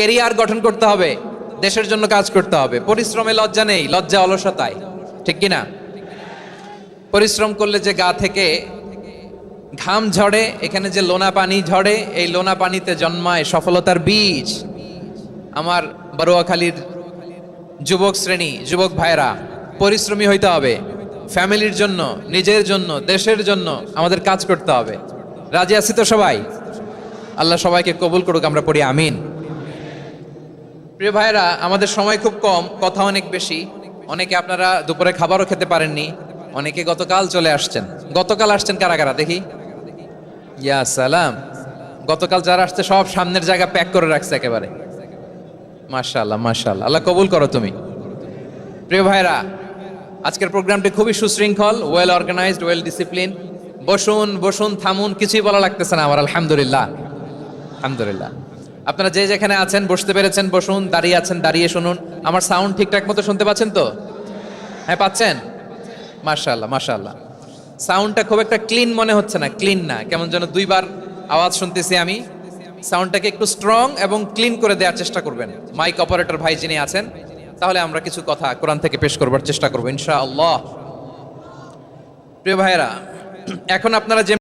Career গঠন করতে হবে, দেশের জন্য কাজ করতে হবে। পরিশ্রমে লজ্জা নেই, লজ্জা অলসতায়। ঠিক কি না পরিশ্রম করলে যে গা থেকে ঘাম ঝরে, এখানে যে লোনা পানি ঝরে, এই লোনা পানিতে জন্মায় সফলতার বীজ। আমার বারোয়াখালীর যুবক শ্রেণি, যুবক ভাইরা পরিশ্রমী হইতে হবে। ফ্যামিলির জন্য, নিজের জন্য, দেশের জন্য আমাদের কাজ করতে হবে। রাজি আছি তো সবাই? আল্লাহ সবাইকে কবুল করুক, আমরা পড়ি আমিন। প্রিয় ভাইরা আমাদের সময় খুব কম, কথা অনেক বেশি। অনেকে আপনারা দুপুরে খাবারও খেতে পারেননি। অনেকে গতকাল চলে আসছেন। গতকাল আসছেন কারা কারা? দেখি। ইয়া সালাম। গতকাল যারা আসছে সব সামনের জায়গা প্যাক করে রাখছে একেবারে। মাশাআল্লাহ মাশাআল্লাহ। আল্লাহ কবুল করো তুমি। প্রিয় ভাইরা আজকের প্রোগ্রামটি খুবই সুশৃঙ্খল ওয়েল অর্গানাইজড ওয়েল ডিসিপ্লিন বসুন বসুন, থামুন, কিছুই বলা লাগতেছে না আমার। আলহামদুলিল্লাহ। আলহামদুলিল্লাহ। আপনারা যে যেখানে আছেন, বসতে পেরেছেন, বসুন, দাঁড়িয়ে আছেন, দাঁড়িয়ে শুনুন। আমার সাউন্ড ঠিকঠাক মতো শুনতে পাচ্ছেন তো? হ্যাঁ পাচ্ছেন? মাশাআল্লাহ মাশাআল্লাহ। সাউন্ডটা খুব একটা ক্লিন মনে হচ্ছে না ক্লিন না। কেমন যেন দুইবার আওয়াজ শুনতেছি আমি। সাউন্ডটাকে একটু স্ট্রং এবং ক্লিন করে দেওয়ার চেষ্টা করবেন। মাইক অপারেটর ভাই যিনি আছেন, তাহলে আমরা কিছু কথা কোরআন থেকে পেশ করবার চেষ্টা করব, ইনশাআল্লাহ। প্রিয় ভাইয়েরা, এখন আপনারা যে